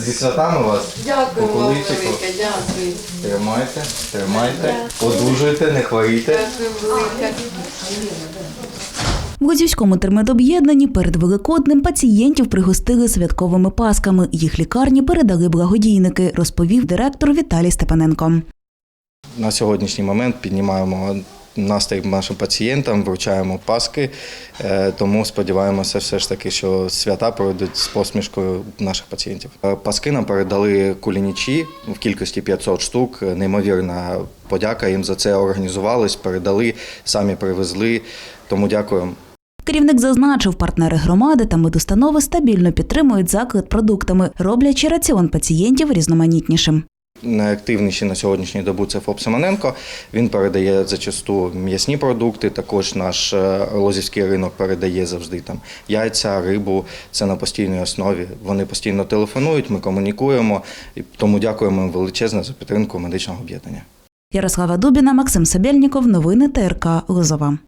зі святами вас. Дякую вам велике, дякую. Тримайте, тримайте, одужуйте, не хворійте. Дякую велике. В Лозівському термедоб'єднанні перед Великоднем пацієнтів пригостили святковими пасками. Їх лікарні передали благодійники, розповів директор Віталій Степаненко. На сьогоднішній момент піднімаємо настрій нашим пацієнтам, вручаємо паски, е, тому сподіваємося все ж таки, що свята пройдуть з посмішкою наших пацієнтів. Е, Паски нам передали кулінічі в кількості 500 штук. Неймовірна подяка їм за це організувались, передали, самі привезли. Тому дякуємо. Керівник зазначив, партнери громади та медустанови стабільно підтримують заклад продуктами, роблячи раціон пацієнтів різноманітнішим. Найактивніший на сьогоднішню добу це ФОП Семененко. Він передає зачасту м'ясні продукти. Також наш е, лозівський ринок передає завжди там яйця, рибу. Це на постійній основі. Вони постійно телефонують, ми комунікуємо. І тому дякуємо їм величезне за підтримку медичного об'єднання. Ярослава Дубіна, Максим Сабєльніков. Новини ТРК Лозова.